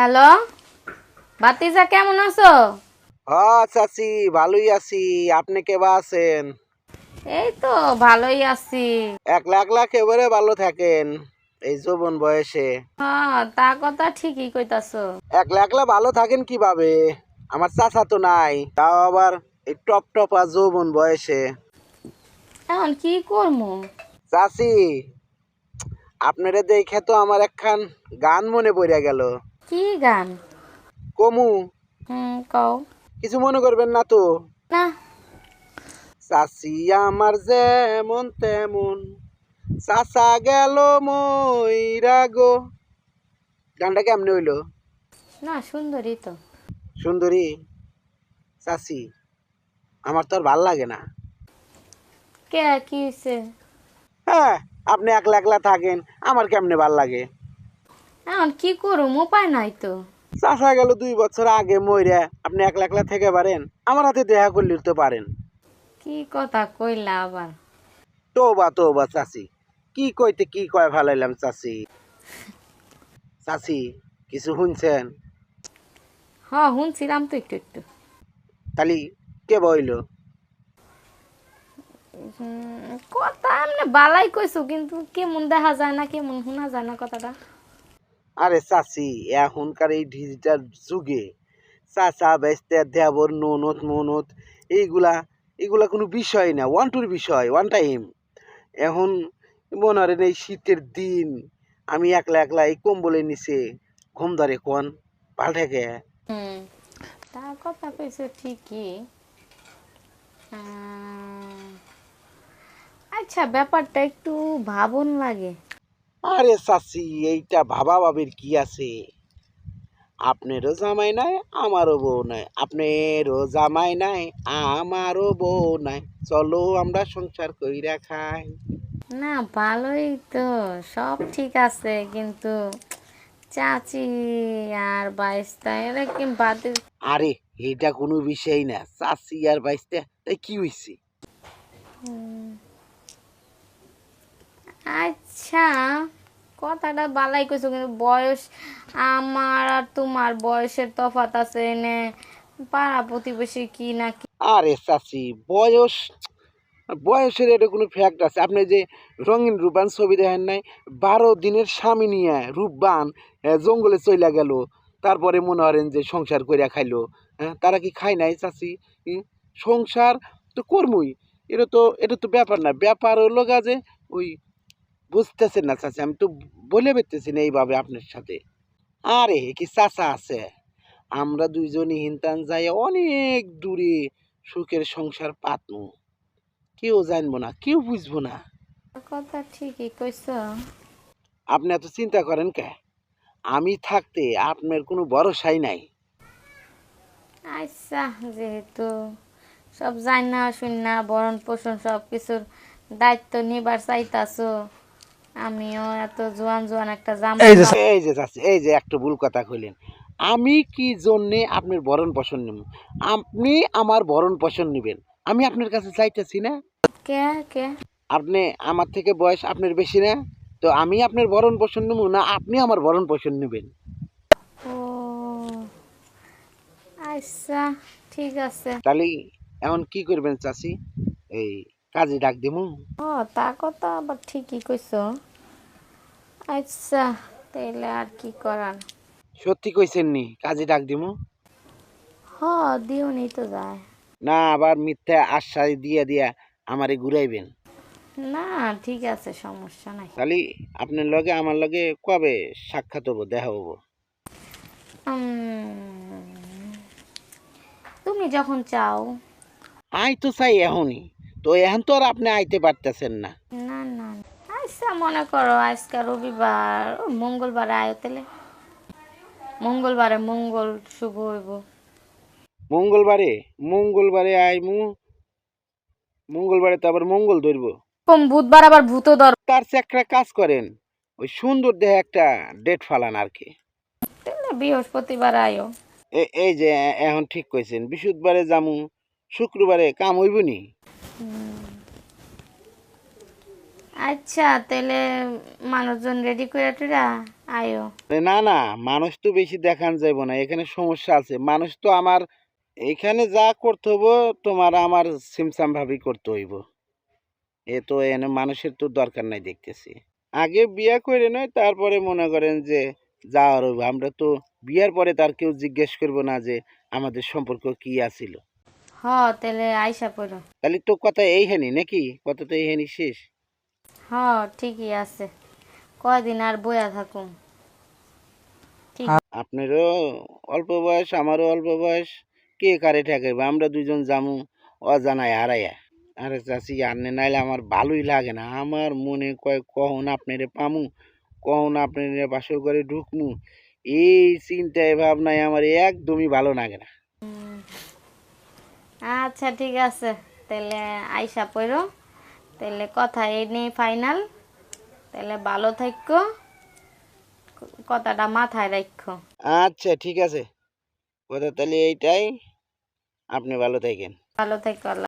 Hello? বাতিজা কেমন আছো? হ্যাঁ চাচি ভালোই আছি। আপনি কেবা আছেন? এই তো ভালোই আছি। এক লাখ লাখ এবারে ভালো থাকেন এই যৌবন বয়সে। হ্যাঁ তা কথা ঠিকই কইতাছো। এক লাখ লাখ ভালো থাকেন কীভাবে? আমার চাচা তো নাই তাও আবার এই টপ টপ আর যৌবন বয়সে। এখন কি করব চাচি আপনারা দেখে তো আমার একখান গান মনে পড়ে গেল। কি গান? কমু। হুম কও। কিছু মনে করবেন না তো? না। চাচি আমার যেমন তেমন চাচা গেল মইরা গো। গানটা কেমনে হইল? না সুন্দরী তো। সুন্দরী? চাচি আমার তো আর ভালো লাগে না। কে কি হ্যাঁ আপনি একলা একলা থাকেন আমার কেমনে ভালো লাগে? এখন কি করুম? উপায় নাই তো। চাচা গেল দুই বছর আগে মইরা। আপনি একলা একলা থেকে পারেন। আমার হাতে দেখা করলে তো পারেন। কি কথা কইলা আবার? তোবা তোবা চাচি। কি কইতে কি কয় ভালাইলাম চাচি। চাচি কিছু শুনছেন? হ শুনছিলাম তো একটু একটু। তালি কে বইল? কথা এমনি বালাই কইছো কিন্তু কেমন দেখা যায় না কেমন শোনা যায় না কথাটা। আরে চাচি, এখনকার এই ডিজিটাল যুগে চাচা বেচতে দেবর ননত মনত এইগুলা এগুলা কোনো বিষয় না ওয়ান টুর বিষয় ওয়ান টাইম এখন মনে এই শীতের দিন, আমি একলা একলা এই কম্বলের নিচে ঘুম ধরে কোন, ভালো থেকে? হুম, তা কথা কইছো ঠিকই। আচ্ছা ব্যাপারটা একটু ভাবন লাগে। আরে চাচি এইটা ভাবা ভাবির কি আছে? আপনারও জামাই নাই আমারও বউ নাই। আপনারও জামাই নাই আমারও বউ নাই। চলো আমরা সংসার কইরা খাই। না ভালোই তো সব ঠিক আছে কিন্তু চাচি আর বাইশটা এরা কি বাদে? আরে এটা কোনো বিষয় না চাচি আর বাইসতে তাই কি হইছে? আচ্ছা কথাটা বালাই কইছো কিন্তু বয়স আমার আর তোমার বয়সের তফাত আছে এনে পাড়া প্রতিবেশী কি না কি? আরে চাচি বয়স বয়সের এটা কোনো ফ্যাক্ট আছে। আপনি যে রঙিন রূপান ছবি দেখেন নাই বারো দিনের স্বামী নিয়ে রূপবান আহ, জঙ্গলে চইলা গেল তারপরে মনে করেন যে সংসার কইরা খাইলো হ্যাঁ তারা কি খায় নাই চাচি? সংসার তো কর্মই এটা তো এটা তো ব্যাপার না। ব্যাপার হলো গা যে ওই বুঝতেছেন না চাচি আমি তো বলে পেতেছি না এইভাবে আপনার সাথে। আরে কি চাচা আছে? আমরা দুইজনই হিনতান যাই অনেক দূরে সুখের সংসার পাতমু। কেউ জানব না কেউ বুঝব না। কথা ঠিকই কইছো। আপনি এত চিন্তা করেন কে? আমি থাকতে আপনার কোনো ভরসাই নাই। আচ্ছা যেহেতু সব জান শুননা শুন বরণ পোষণ সব কিছুর দায়িত্ব নিবার চাইতাছো আমিও এত জোয়ান জোয়ান একটা জামা এই যে চাচি এই যে একটা ভুল কথা কইলেন। আমি কি জন্যে আপনার ভরণ পোষণ নেব? আপনি আমার ভরণ পোষণ নেবেন। আমি আপনার কাছে চাইতেছি না। কে কে? আপনি আমার থেকে বয়স আপনার বেশি না। তো আমি আপনার ভরণ পোষণ নেব না আপনি আমার ভরণ পোষণ নেবেন। ও আচ্ছা ঠিক আছে। তাহলে এখন কি করবেন চাচি? এই কাজে ডাক দেবো ও তা কথা আবার ঠিকই কইছো। আচ্ছা তাইলে আর কি করার? সত্যি কইছেন নি কাজে ডাক দিমু। হ দিও নি তো যায়। না আবার মিথ্যা আশ্বাস দিয়া দিয়া আমারে ঘুরাইবেন। না ঠিক আছে সমস্যা নাই। তাহলে আপনার লগে আমার লগে কবে সাক্ষাৎ হব দেখা হব? উম, তুমি যখন চাও। আই তো চাই এখনই। তো এখন তো আর আপনি আইতে পারতেছেন না। না না আচ্ছা মনে করো আজকে রবিবার মঙ্গলবারে আয়ো তাহলে। মঙ্গলবারে মঙ্গল শুভ হইব। মঙ্গলবারে? মঙ্গলবারে আইমু। মঙ্গলবারে তো আবার মঙ্গল ধরবো। কম বুধবার আবার ভূত ধর তার চেয়ে একটা কাজ করেন। ওই সুন্দর দেহে একটা ডেট ফালান আর কি। তাহলে বৃহস্পতিবার আয়ো। এই যে এখন ঠিক কইছেন বৃহস্পতিবারে যামু শুক্রবারে কাম হইব নি? আচ্ছা তাহলে মানুষজন রেডি করে টুরা আয়ো। না না, মানুষ তো বেশি দেখান যাইব না, এখানে সমস্যা আছে। মানুষ তো আমার, এখানে যা করতে হইব, তোমার আমার সিমসাম ভাবেই করতে হইব। এ তো এনে মানুষের তো দরকার নাই দেখতেছি। আগে বিয়া করে নয় তারপরে মনে করেন যে যাওয়ার হইব। আমরা তো বিয়ার পরে তার কেউ জিজ্ঞেস করব না যে আমাদের সম্পর্ক কি আছিল। হ তাহলে আইসা পড়ো। তাহলে তো কথা এই হেনি নাকি? কথা তো এই হেনি শেষ। হ ঠিকই আছে। কয়দিন আর বইয়া থাকুম। আপনারও অল্প বয়স আমারও অল্প বয়স। কে কারে ঠেকাইবে? আমরা দুজন জামু অজানায় হারাইয়া। আরে চাষি আনে নাইলে আমার ভালোই লাগে না। আমার মনে কয় কখন আপনারে পামু কখন আপনারে বাসর করে ঢুকমু। এই চিন্তায় ভাবনায় আমার একদমই ভালো লাগে না। আচ্ছা ঠিক আছে। তাহলে আইসা পড়ো। তাহলে কথা এই নেই ফাইনাল তাহলে ভালো থাকো। কথাটা মাথায় রাখো। আচ্ছা ঠিক আছে। কথা তাহলে এইটাই। আপনি ভালো থাকেন। ভালো থাকো আল্লাহ